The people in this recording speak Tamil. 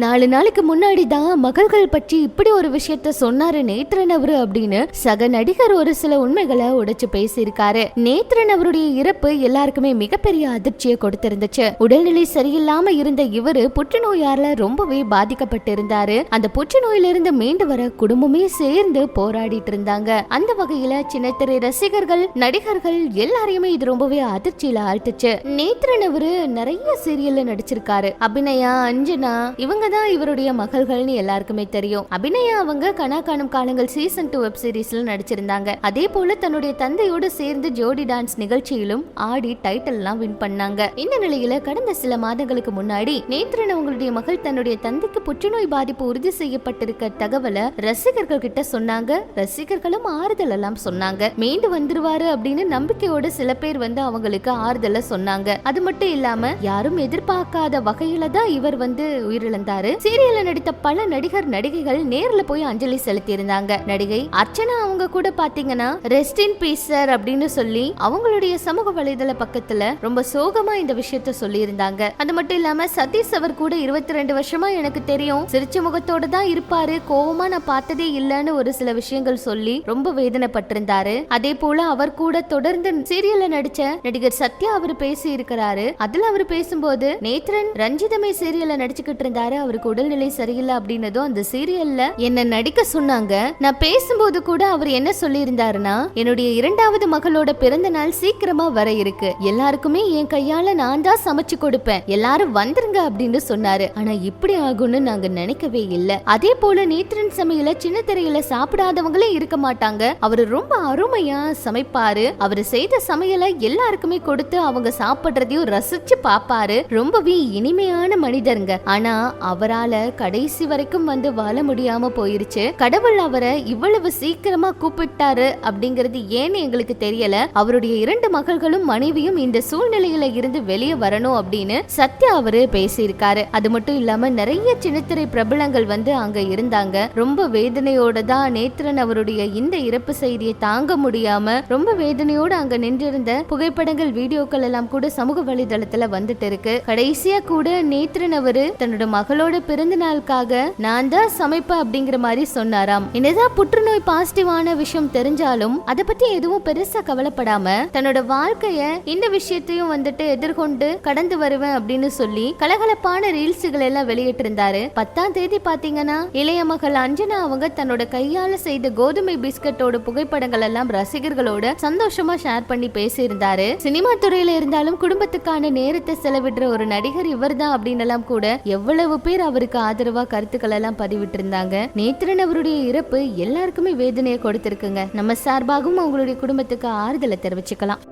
நாலு நாளைக்கு முன்னாடி தான் மகள்கள் பற்றி இப்படி ஒரு விஷயத்த சொன்னாரு நேத்ரன் அவரு அப்படின்னு சக நடிகர் ஒரு சில உண்மைகளை உடைச்சு பேசியிருக்காரு. நேத்ரன் அவருடைய இறப்பு எல்லாருக்குமே மிகப்பெரிய அதிர்ச்சியை கொடுத்திருந்துச்சு. உடல்நிலை சரியில்லாம இருந்த இவரு புற்றுநோயால ரொம்பவே பாதிக்கப்பட்டிருந்தாரு. அந்த புற்றுநோயிலிருந்து மீண்டு வர குடும்பமே சேர்ந்து போராடிட்டு இருந்தாங்க. அந்த வகையில சின்னத்திரை ரசிகர்கள் நடிகர்கள் எல்லாரையுமே இது ரொம்பவே அதிர்ச்சியில ஆழ்த்துச்சு. நேத்ரன் அவரு நிறைய சீரியல்ல நடிச்சிருக்காரு. அபிநயா அஞ்சனா இவங்க தான் இவருடைய மகள்கள்னு எல்லாருக்குமே தெரியும். அபிநயா அவங்க கனா காணும் காலங்கள் சீசன் டூ வெப் சீரிஸ்ல நடிச்சிருந்தாங்க. அதே போல தன்னுடைய தந்தையோடு சேர்ந்து ஜோடி டான்ஸ் நிகழ்ச்சியிலும் ஆடி டைட்டில் எல்லாம் வின் பண்ணாங்க. இந்த நிலையில கடந்த சில மாதங்களுக்கு முன்னாடி நேத்ரன் அவங்களுடைய மகள் தன்னுடைய தந்தைக்கு புற்றுநோய் பாதிப்பு உறுதி செய்யப்பட்டிருக்க தகவலை ரசிகர்கள் கிட்ட சொன்னாங்க. ரசிகர்களும் ஆறுதல் எல்லாம் சொன்னாங்க. மீண்டு வந்துருவாரு அப்படின்னு நம்பிக்கையோட சில பேர் வந்து அவங்களுக்கு ஆறுதல சொன்னாங்க. அது மட்டும் இல்லாம யாரும் எதிர்பார்க்காத வகையில தான் இவர் வந்து உயிரிழந்தார். சீரியல்ல நடித்த பல நடிகர் நடிகைகள் நேர்ல போய் அஞ்சலி செலுத்தி இருந்தாங்க நடிகை அர்ச்சனா அவங்க கூட பாத்தீங்கன்னா ரெஸ்ட் இன் பீஸ் சார் அப்படின்னு சொல்லி அவங்களுடைய சமூக வலைதள பக்கத்துல ரொம்ப சோகமா இந்த விஷயத்த சொல்லி இருந்தாங்க அது மட்டும் இல்லாம சதீஷ் அவர் கூட இருபத்தி ரெண்டு வருஷமா எனக்கு தெரியும். சிரிச்ச முகத்தோட தான் இருப்பாரு. கோவமா நான் பார்த்ததே இல்லைன்னு ஒரு சில விஷயங்கள் சொல்லி ரொம்ப வேதனைப்பட்டிருந்தாரு. அதே போல அவர் கூட தொடர்ந்து சீரியல்ல நடிச்ச நடிகர் சத்யா அவர் பேசி இருக்கிறாரு அதுல அவர் பேசும்போது நேத்ரன் ரஞ்சிதமே சீரியல்ல நடிச்சுக்கிட்டு இருந்தாரு. அவருக்கு உடல்நிலை சரியில்லை அப்படின்னதும் அந்த சீரியல்ல என்ன நடிக்க சொன்னாங்க. நான் பேசும்போது கூட அவர் என்ன சொல்லியிருந்தாருன்னா என்னுடைய இரண்டாவது மகளோட பிறந்த நாள் சீக்கிரமா வர இருக்கு. எல்லாருக்குமே என் கையால நான் தான் சமைச்சு கொடுப்பேன். எல்லாரும் வந்துருங்க அப்படின்னு சொன்னாரு. ஆனா இப்படி ஆகும்னு நாங்க நினைக்கவே இல்ல. அதே போல நேத்ரன் சமையல சின்ன திரையில சாப்பிடாதவங்களே இருக்க மாட்டாங்க. அவரு ரொம்ப அருமையா சமைப்பாரு. அவரு செய்த சமையலை எல்லாருக்குமே கொடுத்து அவங்க சாப்பிடுறதையும் ரசிச்சு பாப்பாரு. ரொம்பவே இனிமையான மனிதருங்க. ஆனா அவரால கடைசி வரைக்கும் வந்து வாழ முடியாம போயிருச்சு. கடவுள் அவரை இவ்வளவு சீக்கிரமா கூப்பிட்டாரு அப்படிங்கறது ஏன்னு எங்களுக்கு தெரியல. அவருடைய இரண்டு மகள்களும் மனைவியும் இந்த சூழ்நிலையில இருந்து வெளியே வரணும் அப்படின்னு சத்யா அவரு பேசியிருக்காரு. அது மட்டும் இல்லாம நிறைய சின்னத்திரை பிரபலங்கள் வந்து அங்க இருந்தாங்க. ரொம்ப வேதனையோட தான் நேத்ரன் அவருடைய இந்த இறப்பு செய்தியை தாங்க முடியாம ரொம்ப வேதனையோடு அங்க நின்றிருந்த புகைப்படங்கள் வீடியோக்கள் எல்லாம் கூட சமூக வலைதளத்துல வந்துட்டு இருக்கு. கடைசியா கூட நேத்ரன் அவரு தன்னோட மகள் அவளோட பிறந்த நாளுக்காக நான் தான் சமைப்பேன் அப்படிங்கிற மாதிரி சொன்னாராம். என்னதான் புற்றுநோய் பாசிட்டிவான விஷயம் தெரிஞ்சாலும் அதை பத்தி எதுவும் பெருசா கவலைப்படாம தன்னோட வாழ்க்கைய இந்த விஷயத்தையும் வந்துட்டு எதிர்கொண்டு கடந்து வருவேன் அப்படின்னு சொல்லி கலகலப்பான ரீல்ஸுகள் எல்லாம் வெளியிட்டு இருந்தாரு பத்தாம் தேதி பாத்தீங்கன்னா இளைய மகள் அஞ்சனா அவங்க தன்னோட கையால செய்த கோதுமை பிஸ்கட்டோட புகைப்படங்கள் எல்லாம் ரசிகர்களோட சந்தோஷமா ஷேர் பண்ணி பேசியிருந்தாரு. சினிமா துறையில இருந்தாலும் குடும்பத்துக்கான நேரத்தை செலவிடுற ஒரு நடிகர் இவர் தான் அப்படின்னு எல்லாம் கூட எவ்வளவு பேர் அவருக்கு ஆதரவா கருத்துக்கள் எல்லாம் பதிவிட்டு இருந்தாங்க நேத்திரன் அவருடைய இறப்பு எல்லாருக்குமே வேதனையை கொடுத்திருக்குங்க. நம்ம சார்பாகவும் அவங்களுடைய குடும்பத்துக்கு ஆறுதலை தெரிவிச்சுக்கலாம்.